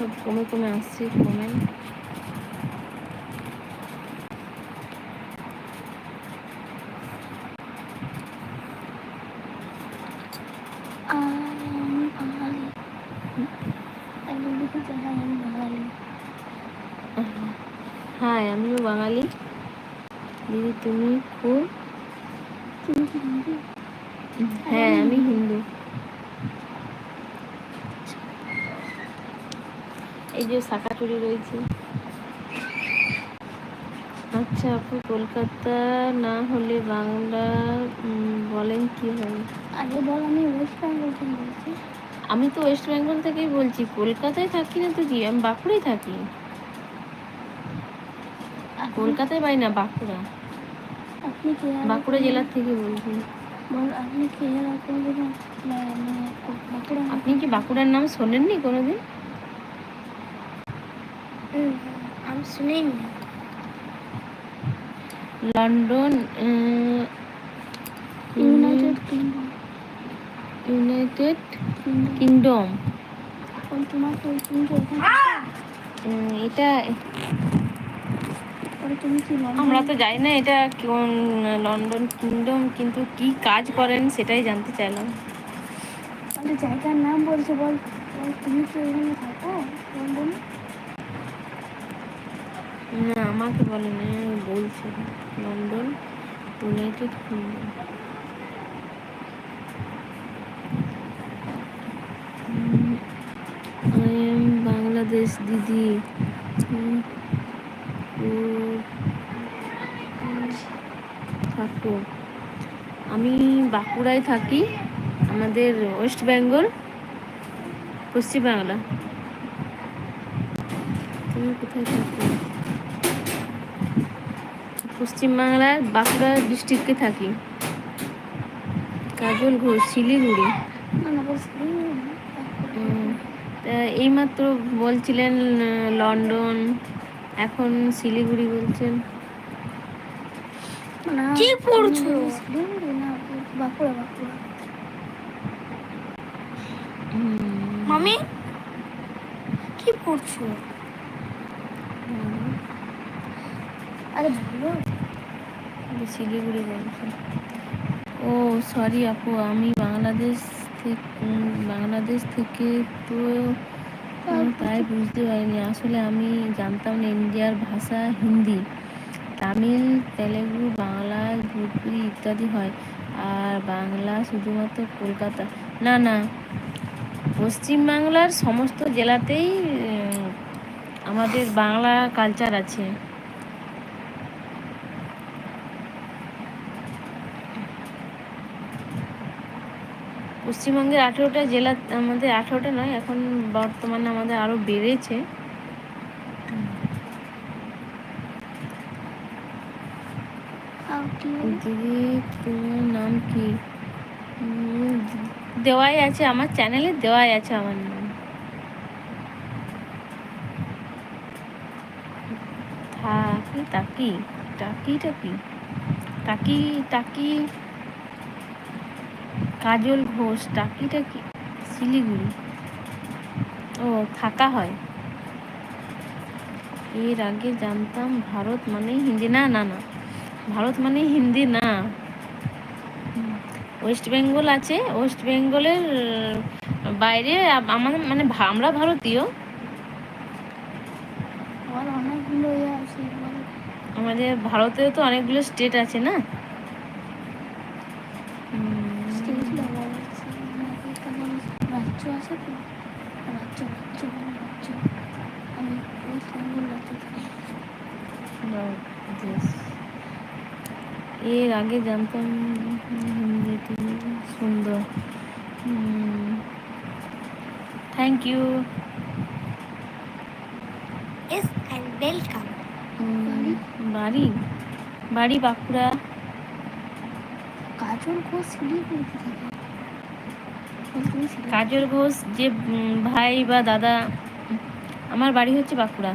সব কমে কমে আসছে কমেন্ট হ্যাঁ হ্যাঁ আমিও বাঙালি। দিদি তুমি খুব হ্যাঁ আমি হিন্দু। এই যে শাকাচুরি রয়েছে। আচ্ছা আপু কলকাতা না হলে বাংলা বলেন কি হবে আগে বল আমি ওয়েস্ট বেঙ্গল থেকে বলছি। আমি তো ওয়েস্ট বেঙ্গল থেকেই বলছি। কলকাতায় থাকি না তো কি আমি বাঁকুড়ায় থাকি। কলকাতায় বাড়ি না বাঁকুড়া। আপনি কে বাঁকুড়া জেলার থেকে বলছি। আপনি কে মানে আপনি কি বাঁকুড়ার নাম শোনেননি কোনোদিন? London United Kingdom. এটা তুমি কি আমরা তো জানি না এটা কোন লন্ডন কিংডম কিন্তু কি কাজ করেন সেটাই জানতে চাইলাম। তাহলে জায়গার নাম বলছে বল তুমি কি ওখানে থাকো লন্ডনে? না, আমাকে বলেন বলছে লন্ডন, ইউনাইটেড কিংডম। বাংলাদেশ দিদি। থাকো। আমি বাঁকুড়ায় থাকি, আমাদের ওয়েস্ট বেঙ্গল, পশ্চিমবাংলা। তুমি কোথায় থাকো? পশ্চিমবাংলার বাঁকুড়া ডিস্ট্রিক্টে থাকি। কাজল ঘোষ শিলিগুড়ি। এইমাত্র বলছিলেন লন্ডন এখন শিলিগুড়ি বলছেন। না কি পড়ছো? শিলিগুড়ি না বাঁকুড়া। বাঁকুড়া মামি? কি পড়ছো? আরে ভালো। শিলিগুড়ি বলছেন ও সরি আপু, আমি বাংলাদেশ থেকে বাংলাদেশ থেকে তো তাই বুঝতে পারিনি। আসলে আমি জানতাম না ইন্ডিয়ার ভাষা হিন্দি। তামিল, তেলেগু, বাংলা ভোজপুরি ইত্যাদি হয়। আর বাংলা শুধুমাত্র কলকাতা। না না, পশ্চিমবাংলার সমস্ত জেলাতেই আমাদের বাংলা কালচার আছে। পশ্চিমবঙ্গের আঠেরোটা জেলা আমাদের আঠেরোটা নয়, এখন বর্তমানে আমাদের আরও বেড়েছে। দিদি, তোমার নাম কি? দেওয়াই আছে আমার চ্যানেলে দেওয়াই আছে আমার নাম। টাকি টাকি টাকি টাকি টাকি কাজল ঘোষ টাকি টাকি শিলিগুড়ি। ও থাকা হয়। এর আগে জানতাম ভারত মানেই হিন্দি। না না না ভারত মানে হিন্দি না। ওয়েস্ট বেঙ্গল আছে ওয়েস্ট বেঙ্গলের বাইরে আম- আমাদের মানে আমরা ভারতীয়। ইয়ে। আমাদের ভারতেও তো অনেকগুলো স্টেট আছে না? রাজ্য আছে তো রাজ্য রাজ্য বলো রাজ্য আমি ওয়েস্ট বেঙ্গল রাজ্য থেকে বাংলাদেশ। এর আগে জানতাম হিন্দি তুমি সুন্দর thank you is and welcome বাড়ি বাড়ি বাঁকুড়া কাজল ঘোষ শিলিগুড়িতে থাকে বল তুমি শিলিগুড়ি কাজল ঘোষ যে ভাই বা দাদা আমার বাড়ি হচ্ছে বাঁকুড়া।